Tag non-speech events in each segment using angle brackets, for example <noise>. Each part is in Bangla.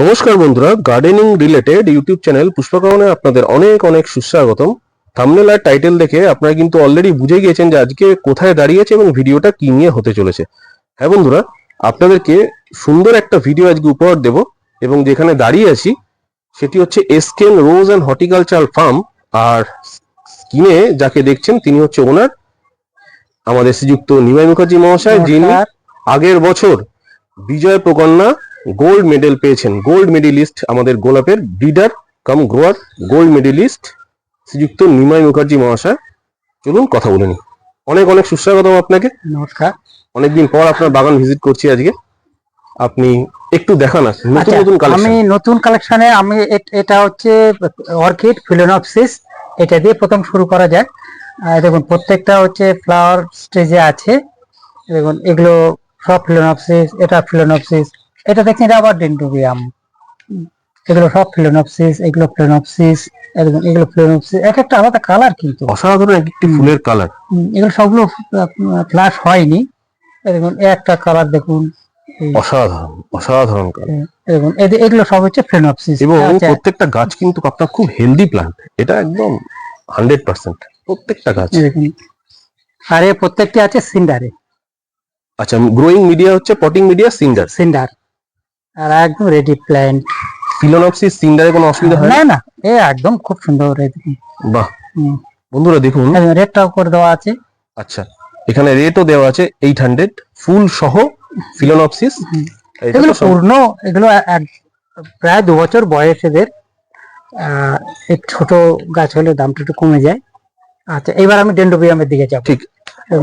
নমস্কার বন্ধুরা গার্ডেনিং রিলেটেড ইউটিউব চ্যানেল পুষ্পকরণে আপনাদের অনেক অনেক সুস্বাগতম। থাম্বনেল আর টাইটেল দেখে আপনারা কিন্তু অলরেডি বুঝে গিয়েছেন যে আজকে কোথায় দাঁড়িয়েছে এবং ভিডিওটা কি নিয়ে হতে চলেছে। হ্যাঁ বন্ধুরা আপনাদেরকে সুন্দর একটা ভিডিও আজকে উপহার দেব এবং যেখানে দাঁড়িয়ে আছি সেটি হচ্ছে S K N rose and horticulture farm আর স্কিনে যাকে দেখছেন তিনি হচ্ছে ওনার। আমাদের শ্রীযুক্ত নিমাই মুখার্জি মহাশয় যিনি আগের বছর বিজয় প্রকন্যা গোল্ড মেডেল পেয়েছেন। গোল্ড মেডেলিস্ট আমাদের গোলাপের breeder cum grower gold medallist শ্রীযুক্ত নিমাই মুখার্জি মহাশয়। চলুন কথা বলে নি অনেক অনেক সুস্বাগতম আপনাকে। নমস্কার। অনেকদিন পর আপনার বাগান ভিজিট করছি আজকে। আপনি একটু দেখান নতুন আচ্ছা, নতুন আমি নতুন কালেকশনে আমি এটা হচ্ছে অর্কিড ফিলোনপসিস এটা দিয়ে প্রথম শুরু করা যায় দেখুন প্রত্যেকটা হচ্ছে ফ্লাওয়ার স্টেজে আছে। দেখুন এগুলো সব ফিলোনপসিস এটা ফিলোনপসিস এটা দেখছেন এটা আবার ডেন্ড্রোবিয়াম এগুলো সব ফিলোনপসিস এগুলো ফিলোনপসিস এগুলো ফিলোনপসিস এক একটা আলাদা কালার কিন্তু। অসাধারণ এক একটি ফুলের কালার এগুলো সবগুলো ফ্লাশ হয়নি। দেখুন একটা কালার দেখুন। অসাধারণ অসাধারণ কালার দেখুন এগুলো সব হচ্ছে ফ্লেনোপসিস এবং আচ্ছা, প্রত্যেকটা গাছ কিন্তু আপনার খুব হেলদি প্লান্ট এটা একদম হান্ড্রেড পার্সেন্ট প্রত্যেকটা গাছ। দেখুন আর এ প্রত্যেকটি আছে সিন্ডারে আচ্ছা গ্রোয়িং মিডিয়া হচ্ছে পটিং মিডিয়া সিন্ডার সিন্ডার আর একদম রেডি প্ল্যান্ট ফিলোনপসিস সিন্ডারে কোনো অসুবিধা হয়? না না এ একদম খুব সুন্দর দেখুন বাহ। বন্ধুরা দেখুন। রেডটাও করে দেওয়া আছে। আচ্ছা এখানে রেটও দেওয়া আছে এইট হান্ড্রেড ফুল সহ ফিলোনপসিস এগুলো পূর্ণ এগুলো এক- প্রায় দু বছর বয়স এদের। আহ, এই ছোট গাছ হলে দামটা একটু কমে যায়। আচ্ছা এবার আমি ডেন্ড্রোবিয়ামের দিকে যাব। ঠিক।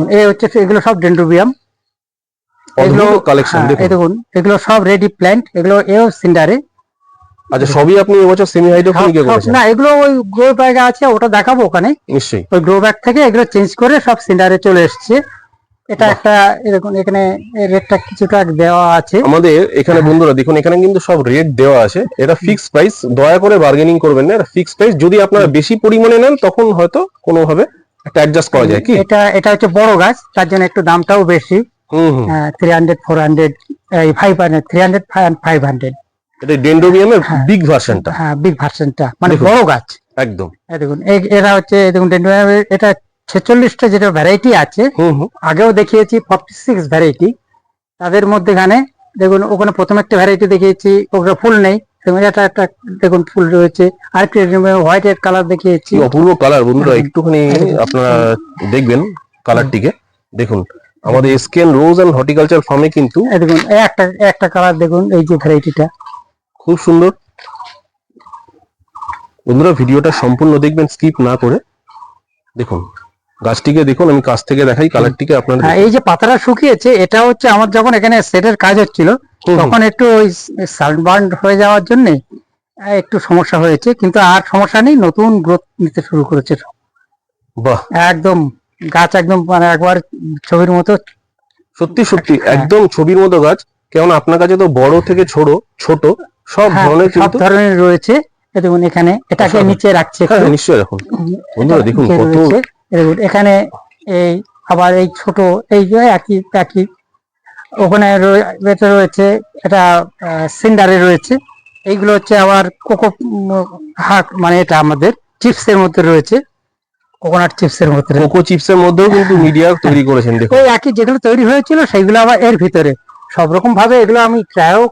এই হচ্ছে এগুলো সব ডেন্ড্রোবিয়াম এগুলো কালেকশন হ্যাঁ, দেখুন। এগুলো সব রেডি প্ল্যান্ট এগুলো এও সিন্ডারে আচ্ছা সবই আপনি এবছর সেমি হাইড্রোফোনিকে সব- সব- করেছেন? না এগুলো ওই গ্রো ব্যাগ আছে ওটা দেখাবো ওখানে। নিশ্চয়ই। ওই গ্রো ব্যাগ থেকে এগুলো চেঞ্জ করে সব সিন্ডারে চলে এসছে। এটা একটা এরকম এখানে রেটটা কিছুটা দেওয়া আছে। আমাদের এখানে হ্যাঁ। বন্ধুরা দেখুন এখানে কিন্তু সব রেট দেওয়া আছে। এটা ফিক্স প্রাইস দয়া করে বার্গেনিং করবেন না এটা ফিক্স প্রাইস যদি আপনারা বেশি পরিমাণে নেন তখন হয়তো কোনোভাবে একটা অ্যাডজাস্ট করা যায় কি? এটা এটা হচ্ছে বড় গাছ তার জন্য একটু দামটাও বেশি। Three hundred four hundred five hundred three hundred five hundred এটা ডেন্ড্রোবিয়ামের হ্যাঁ। বিগ ভার্সনটা হ্যাঁ বিগ ভার্সনটা মানে দেখুন। বড় গাছ। একদম। দেখুন এরা হচ্ছে দেখুন ডেন্ড্রোবিয়ামের এটা ছেচল্লিশটা যেটা ভ্যারাইটি আছে আগেও দেখিয়েছি ফর্টি সিক্স ভ্যারাইটি তাদের মধ্যেখানে দেখুন ওখানে প্রথম একটা ভ্যারাইটি দেখিয়েছি ওখানে ফুল নেই। দেখুন এটা একটা দেখুন ফুল রয়েছে। আরেকটি হোয়াইট এর কালার দেখিয়েছি। অপূর্ব কালার বন্ধুরা হ্যাঁ। একটুখানি। আপনারা দেখবেন কালারটিকে দেখুন আমাদের এসকেন রোজ অ্যান্ড হর্টিকালচার ফার্মে কিন্তু দেখুন একটা একটা কালার দেখুন এই যে ভ্যারাইটিটা খুব সুন্দর। বন্ধুরা ভিডিওটা সম্পূর্ণ দেখবেন স্কিপ না করে। দেখুন গাছটিকে দেখুন আমি কাছ থেকে দেখাই কালারটিকে আপনাদের হ্যাঁ এই যে পাতাটা শুকিয়েছে এটা হচ্ছে আমার যখন এখানে সেটের কাজ হচ্ছিল। তখন একটু ওই সানবার্ন হয়ে যাওয়ার জন্য একটু সমস্যা হয়েছে কিন্তু আর সমস্যা নেই নতুন গ্রোথ নিতে শুরু করেছে। বাহ। একদম। গাছ একদম মানে একবার ছবির মতো সত্যি সত্যি হ্যাঁ। একদম ছবির মতো গাছ। কেননা আপনার কাছে তো বড় থেকে ছোট ছোট সব হ্যাঁ, ধরনের সব ধরনের রয়েছে। দেখুন এখানে এটাকে। নিচে রাখছে হ্যাঁ নিশ্চয়ই দেখুন বন্ধুরা দেখুন কত দেখুন এখানে এই আবার এই ছোট এই যে একই একই ওখানে রয়ে- এটা রয়েছে এটা সিন্ডারে রয়েছে। এইগুলো হচ্ছে আবার কোকো হাক মানে এটা আমাদের চিপসের মধ্যে রয়েছে। কোকোনাট চিপসের মধ্যে। কোকো চিপসের মধ্যেও কিন্তু মিডিয়া তৈরি করেছেন দেখুন। ওই একই যেগুলো তৈরি হয়েছিল সেইগুলো আবার এর ভিতরে। সব রকম ভাবে এগুলো আমি ট্রায়াল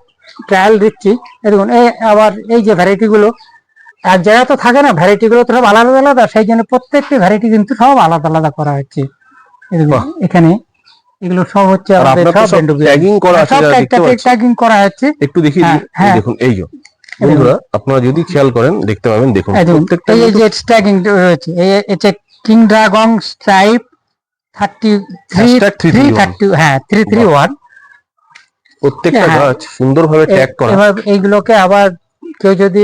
ট্রায়াল দিচ্ছি। দেখুন এই আবার এই যে ভ্যারাইটি গুলো এক জায়গায় তো থাকে না ভ্যারাইটি গুলো তো সব আলাদা আলাদা সেই জন্য প্রত্যেকটি ভ্যারাইটি কিন্তু সব আলাদা আলাদা করা হচ্ছে। এখানে এগুলো সব হচ্ছে ট্যাগিং করা আছে ট্যাগিং করা হচ্ছে। একটু দেখি হ্যাঁ, হ্যাঁ। দেখুন এই বন্ধুরা আপনারা যদি খেয়াল করেন দেখতে পাবেন দেখুন প্রত্যেকটা এই যে ট্যাগিং রয়েছে হচ্ছে king dragon stripe thirty three three 331 thirty হ্যাঁ থ্রি থ্রি ওয়ান প্রত্যেকটা হ্যাঁ। গাছ সুন্দরভাবে ট্যাগ করা। এবার এইগুলোকে আবার কেউ যদি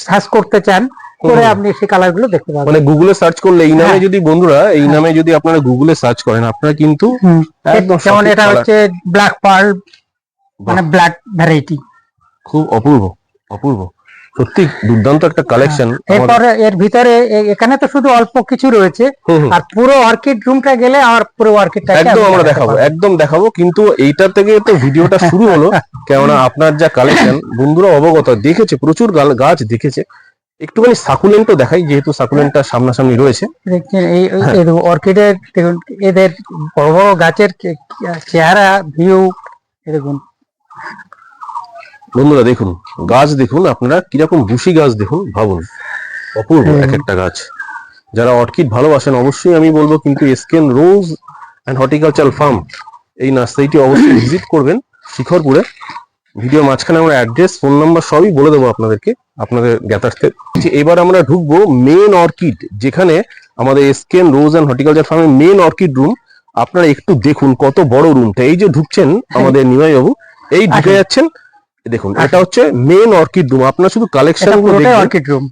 সার্চ করতে চান করে আপনি সেই কালারগুলো দেখতে পাবেন। মানে গুগলে সার্চ করলে এই নামে হ্যাঁ। যদি বন্ধুরা এই হ্যাঁ। নামে যদি আপনারা গুগলে সার্চ করেন আপনারা কিন্তু যেমন এটা হচ্ছে ব্ল্যাক পার্ল মানে ব্ল্যাক ভ্যারাইটি খুব অপূর্ব অপূর্ব। সত্যি দুর্দান্ত একটা কালেকশন এরপর এর ভিতরে এখানে তো শুধু অল্প কিছু রয়েছে। আর পুরো অর্কিড রুমটা গেলে আমার পুরো অর্কিডটা একদম আমরা দেখাবো একদম দেখাবো কিন্তু এইটা থেকে তো ভিডিওটা শুরু হলো <laughs> কেননা আপনার যা কালেকশন বন্ধুরা অবগত দেখেছে প্রচুর গাছ দেখেছে। একটুখানি সাকুলেন্টও দেখাই যেহেতু সাকুলেন্টটা সামনাসামনি রয়েছে। এই এই- হ্যাঁ। অর্কিডের দেখুন এদের বড় বড় গাছের চেহারা ভিউ দেখুন। বন্ধুরা দেখুন গাছ দেখুন আপনারা কীরকম বুশি গাছ দেখুন ভাবুন। অপূর্ব এক একটা গাছ। যারা অর্কিড ভালোবাসেন অবশ্যই আমি বলব কিন্তু S K N rose and horticulture farm এই নার্সারিটি অবশ্যই ভিজিট করবেন শিখরপুরে। ভিডিও মাঝখানে আমরা অ্যাড্রেস ফোন নাম্বার সবই বলে দেবো আপনাদেরকে আপনাদের জ্ঞাতার্থে। এবার আমরা ঢুকবো মেন অর্কিড যেখানে আমাদের S K N rose and horticulture ফার্মের মেন অর্কিড রুম আপনারা একটু দেখুন কত বড় রুমটা এই যে ঢুকছেন আমাদের নিমাইবাবু এই ঢুকে যাচ্ছেন দেখুন এটা হচ্ছে মেন অর্কিড রুম আপনারা শুধু কালেকশন অর্কিড রুম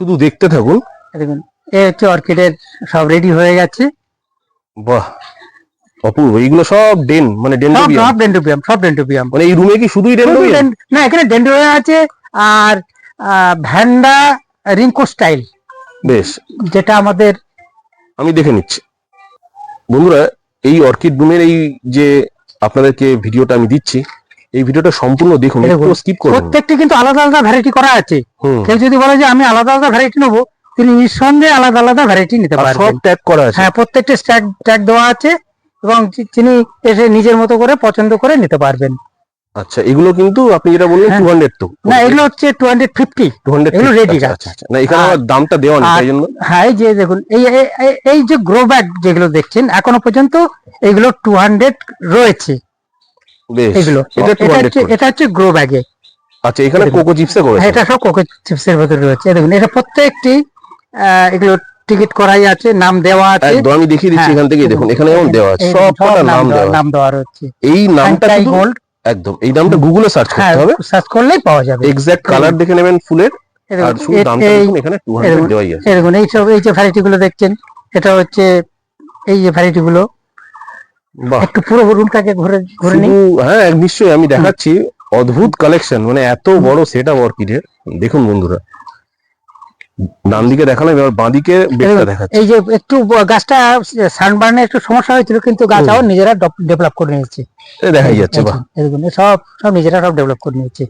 শুধু দেখতে থাকুন। দেখুন এ হচ্ছে অর্কিডের সব রেডি হয়ে গেছে। বাহ অপূর্ব। এইগুলো সব ডেন মানে সব ডেন্ডোবিয়াম সব ডেন্ডোবিয়াম সব ডেন্ডোবিয়াম মানে এই রুমে কি শুধুই ডেন্ডোবিয়াম না এখানে ডেন্ডোবিয়াম আছে আর ভ্যান্ডা রিঙ্কো স্টাইল। বেশ। যেটা আমাদের আমি দেখে নিচ্ছি। বন্ধুরা এই অর্কিড রুমের এই যে আপনাদেরকে ভিডিওটা আমি দিচ্ছি এই ভিডিওটা সম্পূর্ণ দেখুন স্কিপ করবেন না। প্রত্যেকটি কিন্তু আলাদা আলাদা ভ্যারাইটি করা আছে। কেউ যদি বলে যে আমি আলাদা আলাদা ভ্যারাইটি নেব তিনি নিঃসন্দেহে আলাদা আলাদা ভ্যারাইটি নিতে আর সব ট্যাগ করা আছে। হ্যাঁ প্রত্যেকটা স্ট্যাক ট্যাগ দেওয়া আছে এবং তিনি এসে নিজের মতো করে পছন্দ করে নিতে পারবেন। আচ্ছা এগুলো কিন্তু আপনি যেটা বললেন হ্যাঁ। টু হান্ড্রেড তো। না এগুলো হচ্ছে two hundred fifty two hundred এগুলো ready গাছ। আচ্ছা আচ্ছা। না এখানে আমার দামটা দেওয়া নেই তাই জন্য। হ্যাঁ এই যে দেখুন এই এই- যে গ্রো ব্যাগ যেগুলো দেখছেন এখনও পর্যন্ত এগুলো টু হান্ড্রেড রয়েছে। বেশ এগুলো। এটা টু এটা হান্ড্রেড হচ্ছে গ্রো ব্যাগে আচ্ছা এখানে কোকো চিপসে করেছে এটা সব কোকো চিপসের ভেতরে রয়েছে। দেখুন এটা প্রত্যেকটি এগুলো টিকিট করাই আছে নাম দেওয়া আছে। একদম আমি দেখিয়ে দিচ্ছি হ্যাঁ, এখান থেকে। দেখুন এখানে দেওয়া আছে নাম দেওয়া- দেওয়া নাম দেওয়া রয়েছে। এই নামটা গোল্ড একদম এই নামটা গুগলে সার্চ হ্যাঁ করতে হবে। সার্চ করলেই পাওয়া যাবে। কালার দেখে নেবেন ফুলের। এই আর শুধু দামটা দেখুন এখানে টু হান্ড্রেড দেখুন, দেওয়াই আছে। এই এই সব এই যে ভ্যারাইটি গুলো দেখছেন এটা হচ্ছে এই যে ভ্যারাইটি গুলো একটু পুরো রুমটাকে ঘুরে ঘুরে নিই। হ্যাঁ নিশ্চয়ই আমি দেখাচ্ছি। অদ্ভুত কালেকশন মানে এত বড় সেট আপ অর্কিডের দেখুন বন্ধুরা। ডান দিকে দেখালাম এবার বাঁ দিকে দেখাচ্ছি। এই যে একটু গাছটা সানবার্নে একটু সমস্যা হয়েছিল কিন্তু গাছ আবার নিজেরা ডেভেলপ করে নিয়েছে। এই দেখাই যাচ্ছে বাহ। সব সব নিজেরা সব ডেভেলপ করে নিয়েছে।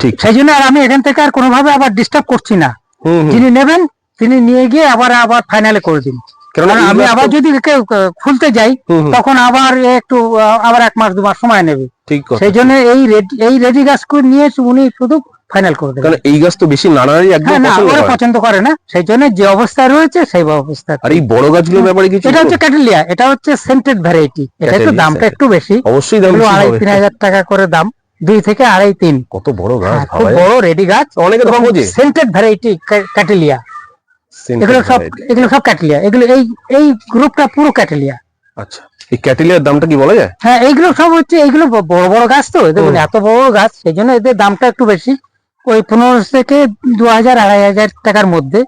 ঠিক। সেই জন্য আর আমি এখান থেকে আর কোনোভাবে আবার ডিস্টার্ব করছি না। যিনি নেবেন তিনি নিয়ে গিয়ে আবার আবার ফাইনালে করে দিন। কারণ আমি আবার যদি খুলতে যাই তখন আবার একটু আবার এক মাস দু মাস সময় নেবে। ঠিক সেই জন্য এই রেডি এই রেডি গাছকে নিয়ে উনি শুধু ফাইনাল করে দেবেন। কারণ এই গাছ তো বেশি নানারই একদম হ্যাঁ পছন্দ পছন্দ করে না। সেই জন্য যে অবস্থায় রয়েছে সেই অবস্থা আর এই বড় গাছগুলোর ব্যাপারে কিছু এটা হচ্ছে ক্যাটেলিয়া এটা হচ্ছে সেন্টেড ভ্যারাইটি এটা একটু দামটা একটু বেশি। অবশ্যই দাম আড়াই তিন হাজার টাকা করে দাম। দুই থেকে আড়াই তিন। কত বড় গাছ হ্যাঁ, খুব বড় রেডি গাছ। অনেকে সেন্টেড ভ্যারাইটি ক্যাটেলিয়া এগুলো সব এগুলো সব ক্যাটেলিয়া। এগুলো এই এই গ্রুপটা পুরো ক্যাটেলিয়া। আচ্ছা এই ক্যাটেলিয়ার দামটা কি বলা যায়? হ্যাঁ এইগুলো সব হচ্ছে এইগুলো বড় বড় গাছ তো দেখুন এত বড় গাছ সেই জন্য এদের দামটা একটু বেশি। ওই পনেরো থেকে দু হাজার আড়াই হাজার টাকার মধ্যে।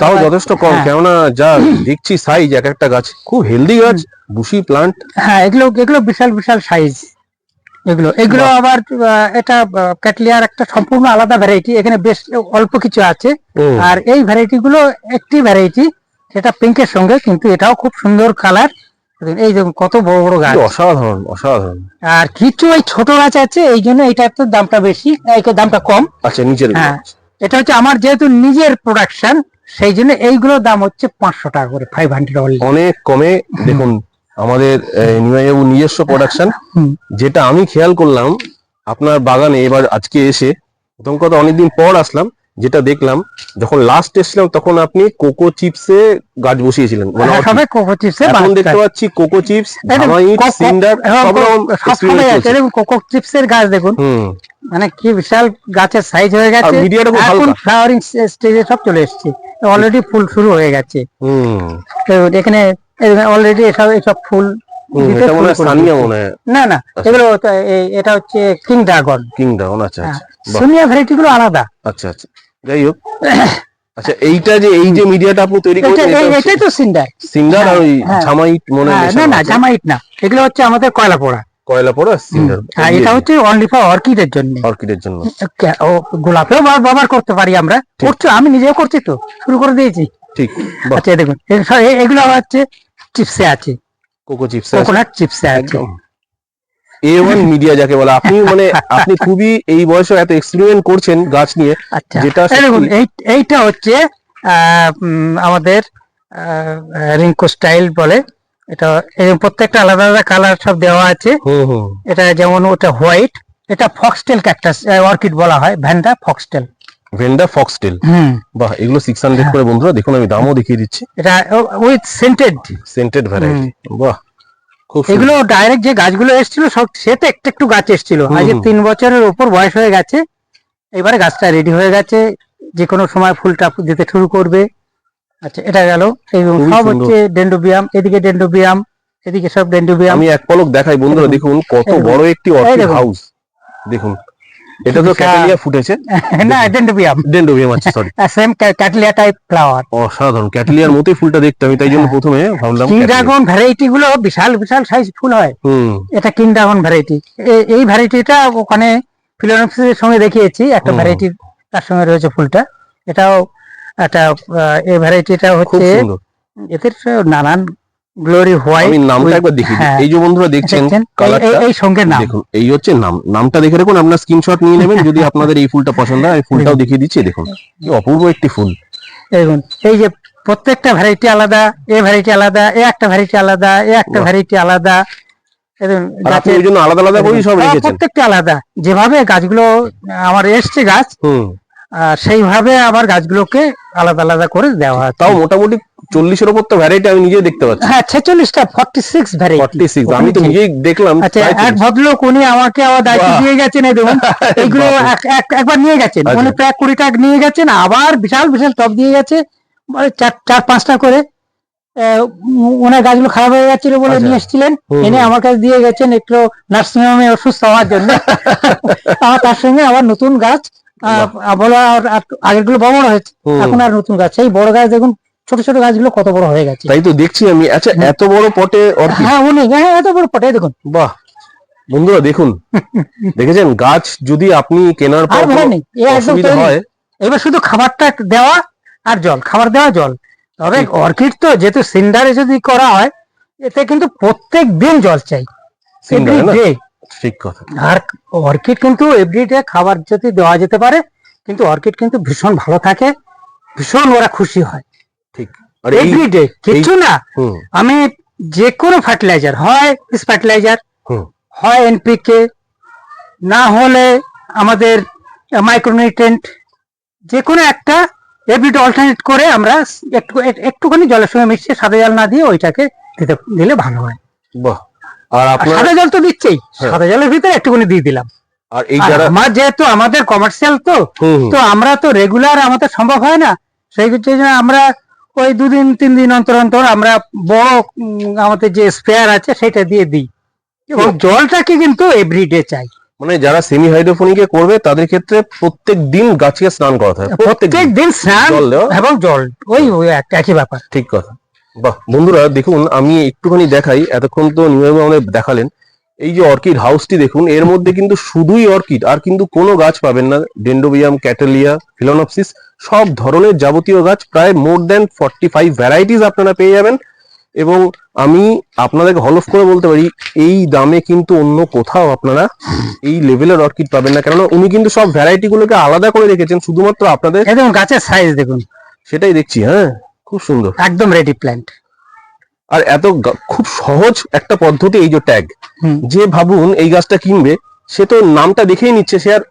তাও যথেষ্ট কম হ্যাঁ। কেননা যা দেখছি সাইজ এক একটা গাছ খুব হেলদি গাছ বুশি প্লান্ট হ্যাঁ এগুলো এগুলো বিশাল বিশাল সাইজ এগুলো। এগুলো আবার এটা ক্যাটলিয়ার একটা সম্পূর্ণ আলাদা ভ্যারাইটি এখানে বেশ অল্প কিছু আছে। আর এই ভ্যারাইটি গুলো একটি ভ্যারাইটি সেটা পিঙ্কের সঙ্গে কিন্তু এটাও খুব সুন্দর কালার এই দেখুন কত বড় বড় গাছ। অসাধারণ অসাধারণ। আর কিছু ওই ছোট গাছ আছে এই জন্য এইটার তো দামটা বেশি দামটা কম। আচ্ছা নিজের হ্যাঁ। এটা হচ্ছে আমার যেহেতু নিজের প্রোডাকশন সেই জন্য এইগুলোর দাম হচ্ছে পাঁচশো টাকা করে ফাইভ হান্ড্রেড অনেক কমে দেখুন আমাদের নিমাইবাবু নিজস্ব প্রোডাকশন যেটা আমি খেয়াল করলাম আপনার বাগানে এবার আজকে এসে প্রথম কথা অনেকদিন পর আসলাম যেটা দেখলাম যখন লাস্ট এসেছিলাম তখন আপনি কোকো চিপসে গাছ বসিয়েছিলেন মানে হ্যাঁ, কোকো চিপসে এখন দেখতে পাচ্ছি কোকো চিপস সিন্ডার হ্যাঁ, সব রকম সব কোকো চিপসের গাছ দেখুন। মানে কি বিশাল গাছের সাইজ হয়ে গেছে। এখন ফ্লাওয়ারিং স্টেজে সব চলে এসেছে। অলরেডি ফুল শুরু হয়ে গেছে। হুম। তো এখানে অলরেডি এসব এসব ফুল হয় হয়। না না এগুলো এটা হচ্ছে কিং ড্রাগন কিং ডাউন আচ্ছা আচ্ছা। সোনিয়া ভ্যারাইটি গুলো আলাদা। আচ্ছা আচ্ছা। যাই হোক আচ্ছা এইটা যে এই যে মিডিয়াটা আপনি তৈরি করেছেন এটাই তো সিন্ডার। সিন্ডার আর ওই হ্যাঁ, ঝামাইট মনে হয় না না আছে। জামাইট না। এগুলো হচ্ছে আমাদের কয়লা পোড়া। কয়লা পড়া সিন্ডার। হ্যাঁ এটা হচ্ছে অনলি ফর অর্কিডের জন্য। অর্কিডের জন্য। ও গোলাপেও ব্যবহার করতে পারি আমরা। করছ আমি নিজেও করছি তো। শুরু করে দিয়েছি। ঠিক আচ্ছা দেখুন এগুলো হচ্ছে চিপসে আছে। কোকো চিপস কোকোনাট চিপসে আছে। এ ওয়ান মিডিয়া যাকে বলে আপনি মানে <laughs> আপনি খুবই এই বয়সে এত এক্সপেরিমেন্ট করছেন গাছ নিয়ে আচ্ছা। যেটা দেখুন এই এইটা হচ্ছে আমাদের রিঙ্কো স্টাইল বলে। এটা প্রত্যেকটা আলাদা আলাদা কালার সব দেওয়া আছে। এটা যেমন ওটা হোয়াইট এটা ফক্সটেল ক্যাকটাস অর্কিড বলা হয় ভ্যান্ডা ফক্সটেল ভেন্ডা ফক্সটেল বাহ এগুলো সিক্স হান্ড্রেড করে বন্ধুরা দেখুন আমি দামও দেখিয়ে দিচ্ছি। এটা উইথ সেন্টেড সেন্টেড ভ্যারাইটি বাহ। এগুলো ডাইরেক্ট যে গাছগুলো এসেছিল সব সে তো একটু একটু গাছ এসেছিল। আজ তিন বছরের ওপর বয়স হয়ে গেছে। এবারে গাছটা রেডি হয়ে গেছে। যে কোনো সময় ফুলটা দিতে শুরু করবে। আচ্ছা এটা গেল। এবং সব হচ্ছে ডেন্ডোবিয়াম। এদিকে ডেন্ডোবিয়াম এদিকে সব ডেন্ডোবিয়াম। আমি এক পলক দেখাই বন্ধুরা দেখুন কত বড় একটি অর্কিড হাউস দেখুন। এটা তো। ক্যাটেলিয়া ফুটেছে। <laughs> না ডেন্ডোবিয়াম। ডেন্ডোবিয়াম আছে <laughs> sorry same cattleya type flower অসাধারণ ক্যাটেলিয়ার মতোই ফুলটা দেখতে আমি তাই জন্য হ্যাঁ। প্রথমে ভাবলাম কিং ড্রাগন ভ্যারাইটি গুলো বিশাল বিশাল সাইজ ফুল হয়। হুম। এটা কিং ড্রাগন ভ্যারাইটি এই ভ্যারাইটিটা ওখানে ফিলোনপসিসের সঙ্গে দেখিয়েছি একটা ভ্যারাইটি তার সঙ্গে রয়েছে ফুলটা। এটাও একটা এই ভ্যারাইটিটা হচ্ছে এদের নানান গ্লোরি হোয়াইট আমি নামটা একবার দেখিয়ে দিই। এই যে বন্ধুরা দেখছেন কালারটা এই সঙ্গে নাম। দেখুন এই হচ্ছে নাম। নামটা দেখে রাখুন আপনার স্ক্রিনশট নিয়ে নেবেন। যদি আপনাদের এই ফুলটা পছন্দ হয় ফুলটাও দেখিয়ে দিচ্ছি দেখুন। কি অপূর্ব একটি ফুল। দেখুন এই যে প্রত্যেকটা ভ্যারাইটি আলাদা এ ভ্যারাইটি আলাদা এ একটা ভ্যারাইটি আলাদা এ একটা ভ্যারাইটি আলাদা। দেখুন, আর আপনি গাছের- জন্য আলাদা আলাদা করেই সব হ্যাঁ, রেখেছেন। প্রত্যেকটা আলাদা। যেভাবে গাছগুলো আমার এসছে গাছ সেইভাবে আবার গাছগুলোকে আলাদা আলাদা করে দেওয়া আছে তাও মোটামুটি চল্লিশের ওপর তো ভ্যারাইটি আমি নিজে দেখতে পাচ্ছি। হ্যাঁ ছেচল্লিশটা forty six variety forty six আমি তো নিজেই দেখলাম আচ্ছা এক ভদ্রলোক উনি আমাকে আবার দায়িত্ব দিয়ে গেছেন এই দেখুন। <laughs> এক- একবার নিয়ে গেছেন। উনি প্রায় কুড়িটা নিয়ে গেছেন আবার বিশাল বিশাল টপ দিয়ে গেছে। মানে চার চার পাঁচটা করে। ওনার গাছগুলো খারাপ হয়ে যাচ্ছিল বলে আচ্ছা। নিয়ে এসেছিলেন। এনে আমার কাছে দিয়ে গেছেন একটু নার্সিং হোমে অসুস্থ হওয়ার জন্য। <laughs> আমার তার সঙ্গে আবার নতুন গাছ আহ, বলা আগেরগুলো বড় বড় হয়েছে। এখন আর নতুন গাছ। সেই বড় গাছ দেখুন ছোট ছোট গাছগুলো কত বড় হয়ে গেছে। তাই তো দেখছি আমি। আচ্ছা এত বড় পটে হ্যাঁ উনি হ্যাঁ এত বড় পটে দেখুন। বাহ। বন্ধুরা দেখুন। দেখেছেন? গাছ যদি আপনি কেনার পর অসুবিধা হয়। এবার শুধু খাবারটা দেওয়া আর জল খাবার দেওয়া জল। তবে অর্কিড তো যেহেতু সিন্ডারে যদি করা হয় এতে কিন্তু প্রত্যেক দিন জল চাই। ঠিক কথা। আর অর্কিড কিন্তু এভরিডে খাবার যদি দেওয়া যেতে পারে কিন্তু অর্কিড কিন্তু ভীষণ ভালো থাকে ভীষণ ওরা খুশি হয়। এভরিডে কিছু না। আমি যে কোনো ফার্টিলাইজার হয় ফার্টিলাইজার হয় এনপিকে না হলে আমাদের মাইক্রোনিউট্রেন্ট যে কোনো একটা এভরিডে অল্টারনেট করে আমরা একটু একটুখানি জলের সঙ্গে মিশিয়ে সাদা জল না দিয়ে ওইটাকে দিতে দিলে ভালো হয়। বাহ। আর আপনার সাদা জল তো দিচ্ছেই। হ্যাঁ। সাদা জলের ভিতরে একটুখানি দিয়ে দিলাম। আর এই যারা আমার যেহেতু আমাদের কমার্শিয়াল তো তো আমরা তো রেগুলার আমাদের সম্ভব হয় না। সেই জন্য আমরা ওই দুদিন তিন দিন অন্তর অন্তর আমরা বড় আমাদের যে স্পেয়ার আছে সেটা দিয়ে দিই। এবং জলটাকে কিন্তু এভরিডে চাই। মানে যারা সেমি হাইড্রোফোনিকে করবে তাদের ক্ষেত্রে প্রত্যেক দিন গাছকে স্নান করাতে হয়। প্রত্যেক দিন। স্নান এবং জল। ওই ওই এক- একই ব্যাপার। ঠিক কথা। বাহ বন্ধুরা দেখুন আমি একটুখানি দেখাই। এতক্ষণ তো নিয়মে আমাদের দেখালেন। এই যে অর্কিড হাউসটি দেখুন এর মধ্যে কিন্তু শুধুই অর্কিড আর কিন্তু কোনো গাছ পাবেন না। ডেন্ডোবিয়াম ক্যাটালিয়া ফিলোনপসিস সব ধরনের যাবতীয় গাছ প্রায় more than forty five varieties আপনারা পেয়ে যাবেন। এবং আমি আপনাদেরকে হলফ করে বলতে পারি এই দামে কিন্তু অন্য কোথাও আপনারা এই লেভেলের অর্কিড পাবেন না। কেননা উনি কিন্তু সব ভ্যারাইটি গুলোকে আলাদা করে রেখেছেন শুধুমাত্র আপনাদের একদম গাছের সাইজ দেখুন। সেটাই দেখছি হ্যাঁ খুব সুন্দর। একদম রেডি প্ল্যান্ট আর এত খুব সহজ একটা পদ্ধতি এই যে ট্যাগ। যে ভাবুন এই গাছটা কিনবে সে তো নামটা দেখেই নিচ্ছে সে আর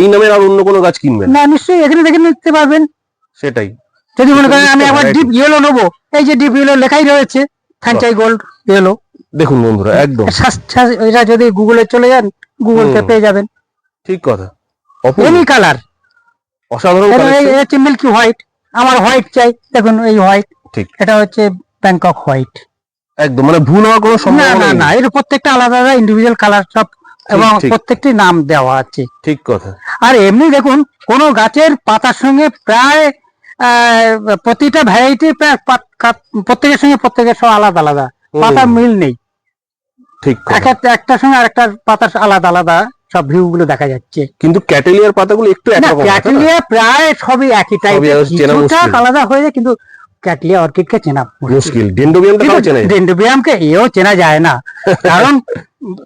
এই নামের আর অন্য কোনো গাছ কিনবে না। নিশ্চয়ই এখানে দেখে নিতে পারবেন। সেটাই। যদি মনে করেন আমি আবার ডিপ ইয়েলো নেব এই যে ডিপ ইয়েলো লেখাই রয়েছে ফ্যাঞ্চাই গোল্ড ইয়েলো দেখুন বন্ধুরা একদম। এটা যদি গুগলে চলে যান গুগল পে পেয়ে যাবেন। ঠিক কথা। এনি কালার অসাধারণ। হচ্ছে মিল্কি হোয়াইট আমার হোয়াইট চাই দেখুন এই হোয়াইট ঠিক। এটা হচ্ছে ব্যাংকক হোয়াইট একদম মানে ভুল হওয়ার কোনো সম্ভাবনা না না এর প্রত্যেকটা আলাদা আলাদা ইন্ডিভিজুয়াল কালার সব এবং প্রত্যেকটি নাম দেওয়া আছে ঠিক কথা আর এমনি দেখুন কোন গাছের পাতার সঙ্গে প্রায় প্রতিটা ভ্যারাইটি প্রায় প্রত্যেকের সঙ্গে প্রত্যেকের সব আলাদা আলাদা। পাতা মিল নেই ঠিক কথা। একটা একটার সঙ্গে আরেকটার পাতা আলাদা আলাদা সব ভিউ গুলো দেখা যাচ্ছে কিন্তু ক্যাটেলিয়ার পাতাগুলো একটু একরকম? ক্যাটলিয়া প্রায় সবই একই টাইপের। আলাদা হয়ে যায় কিন্তু ক্যাটলিয়া চেনা মুশকিল ডেন্ডোবিয়ামটা তাও চেনে ডেন্ডোবিয়ামকে এও চেনা যায় না কারণ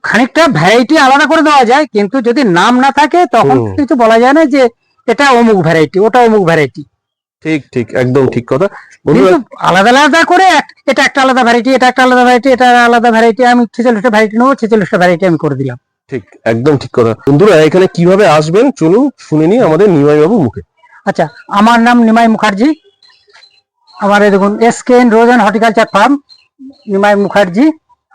খানিকটা ভ্যারাইটি আলাদা করে দেওয়া যায় কিন্তু যদি নাম না থাকে তখন কিছু বলা যায় না যে এটা অমুক ভ্যারাইটি ওটা অমুক ভ্যারাইটি ঠিক ঠিক একদম ঠিক কথা আলাদা আলাদা করে এটা একটা আলাদা ভ্যারাইটি এটা একটা আলাদা ভ্যারাইটি এটা আলাদা ভ্যারাইটি আমি ছেচল্লিশটা ভ্যারাইটি নেব ছেচল্লিশটা ভ্যারাইটি আমি করে দিলাম ঠিক একদম ঠিক কথা বন্ধুরা এখানে কীভাবে আসবেন চলুন শুনে নিই আমাদের নিমাই বাবু মুখে আচ্ছা আমার নাম নিমাই মুখার্জি আমার এই দেখুন S K N rose and horticulture farm Nimai Mukherjee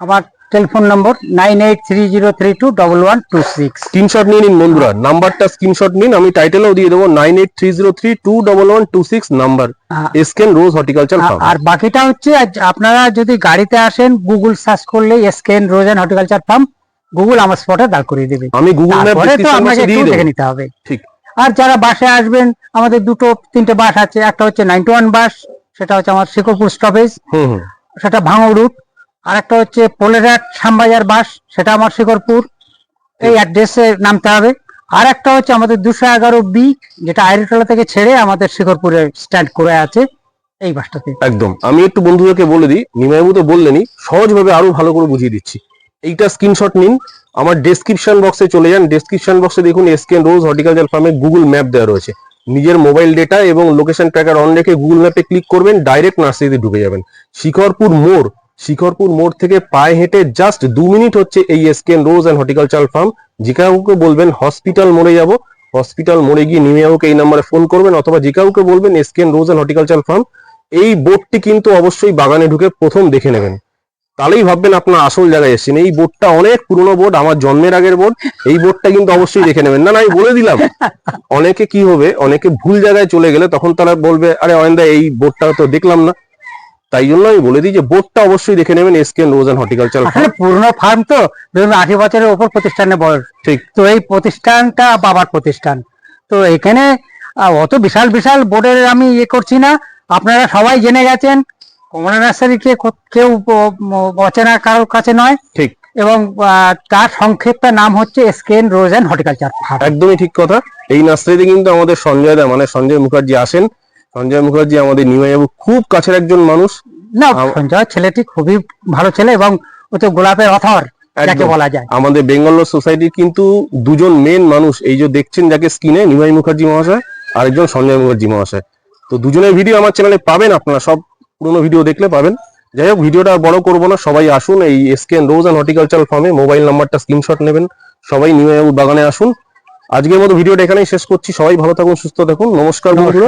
আমার telephone number nine eight three zero three two double one two six screenshot নিয়ে নিন বন্ধুরা নাম্বারটা স্ক্রিনশট নিন আমি টাইটেলও দিয়ে দেবো nine eight three zero three two double one two six number S K N rose horticulture farm আর বাকিটা হচ্ছে আপনারা যদি গাড়িতে আসেন গুগল সার্চ করলে S K N rose and horticulture farm Google আমার স্পটে দাঁড় করিয়ে দেবে। আমি গুগল ম্যাপ আপনাকে একটু দেখে নিতে হবে। ঠিক। আর যারা বাসে আসবেন আমাদের দুটো তিনটে বাস আছে একটা হচ্ছে নাইনটি ওয়ান বাস সেটা হচ্ছে আমার শিকরপুর স্টপেজ হুম হুম। সেটা ভাঙড় রুট আর একটা হচ্ছে পোলেরহাট শ্যামবাজার বাস সেটা আমার শিকরপুর এই অ্যাড্রেসে নামতে হবে। আর একটা হচ্ছে আমাদের দুশো এগারো বি যেটা আইরিটোলা থেকে ছেড়ে আমাদের শিকরপুরে স্ট্যান্ড করে আছে এই বাসটাতে। একদম। আমি একটু বন্ধুদেরকে বলে দিই নিমাইবাবু তো বললেনই সহজভাবে আরও ভালো করে বুঝিয়ে দিচ্ছি। এইটা স্ক্রিনশট নিন। আমার ডেসক্রিপশন বক্সে চলে যান। ডেসক্রিপশন বক্সে দেখুন S K N rose horticulture ফার্মে গুগল ম্যাপ দেওয়া রয়েছে। নিজের মোবাইল ডেটা এবং লোকেশন ট্র্যাকার অন রেখে গুগল ম্যাপে ক্লিক করবেন ডাইরেক্ট নার্সারিতে ঢুকে যাবেন। শিখরপুর মোড় শিখরপুর মোড় থেকে পায়ে হেঁটে জাস্ট দু মিনিট হচ্ছে এই S K N rose and horticulture farm যে কাউকে বলবেন হসপিটাল মোড়ে যাব। হসপিটাল মোড়ে গিয়ে নিমিয়াউকে এই নাম্বারে ফোন করবেন অথবা যে কাউকে বলবেন S K N rose and horticulture farm এই বোর্ডটি কিন্তু অবশ্যই বাগানে ঢুকে প্রথম দেখে নেবেন। তাহলেই ভাববেন আপনার আসল জায়গায় এসেছেন। এই বোর্ডটা অনেক পুরনো বোর্ড আমার জন্মের আগের বোর্ড। এই বোর্ডটা কিন্তু অবশ্যই দেখে নেবেন। না না আমি বলে দিলাম। অনেকে কি হবে অনেকে ভুল জায়গায় চলে গেলে তখন তারা বলবে আরে অয়েন্দা এই বোর্ডটা তো দেখলাম না। তাই জন্য আমি বলে দিই যে বোর্ডটা অবশ্যই দেখে নেবেন S K rose and horticulture পুরনো ফার্ম তো ধরুন আশি বছরের ওপর প্রতিষ্ঠানে বয়স। ঠিক। তো এই প্রতিষ্ঠানটা বাবার প্রতিষ্ঠান। তো এখানে অত বিশাল বিশাল বোর্ডের আমি ইয়ে করছি না। আপনারা সবাই জেনে গেছেন কমলা নার্সারিকে কো- কেউ অচেনা কারোর কাছে নয়। ঠিক। এবং তার সংক্ষেপটা নাম হচ্ছে স্কেন রোজ অ্যান্ড হর্টিকালচার একদমই ঠিক কথা। এই নার্সারিতে কিন্তু আমাদের সঞ্জয় দা মানে সঞ্জয় মুখার্জি আসেন। সঞ্জয় মুখার্জি আমাদের নিমাইবাবু খুব কাছের একজন মানুষ। না সঞ্জয় ছেলেটি খুবই ভালো ছেলে এবং ও তো গোলাপের অথর যাকে। বলা যায়। আমাদের বেঙ্গল সোসাইটির কিন্তু দুজন মেন মানুষ। এই যে দেখছেন যাকে স্ক্রিনে নিমাই মুখার্জি মহাশয় আর একজন সঞ্জয় মুখার্জি মহাশয়। তো দুজনের ভিডিও আমার চ্যানেলে পাবেন আপনারা। সব পুরোনো ভিডিও দেখলে পাবেন। যাই হোক ভিডিওটা বড় করব না, সবাই আসুন, এই S K N rose and horticultural ফার্মে মোবাইল নাম্বারটা স্ক্রিনশট নেবেন, সবাই নিউ বাগানে আসুন। আজকের মতো ভিডিওটা এখানেই শেষ করছি, সবাই ভালো থাকুন, সুস্থ থাকুন, নমস্কার বন্ধুরা।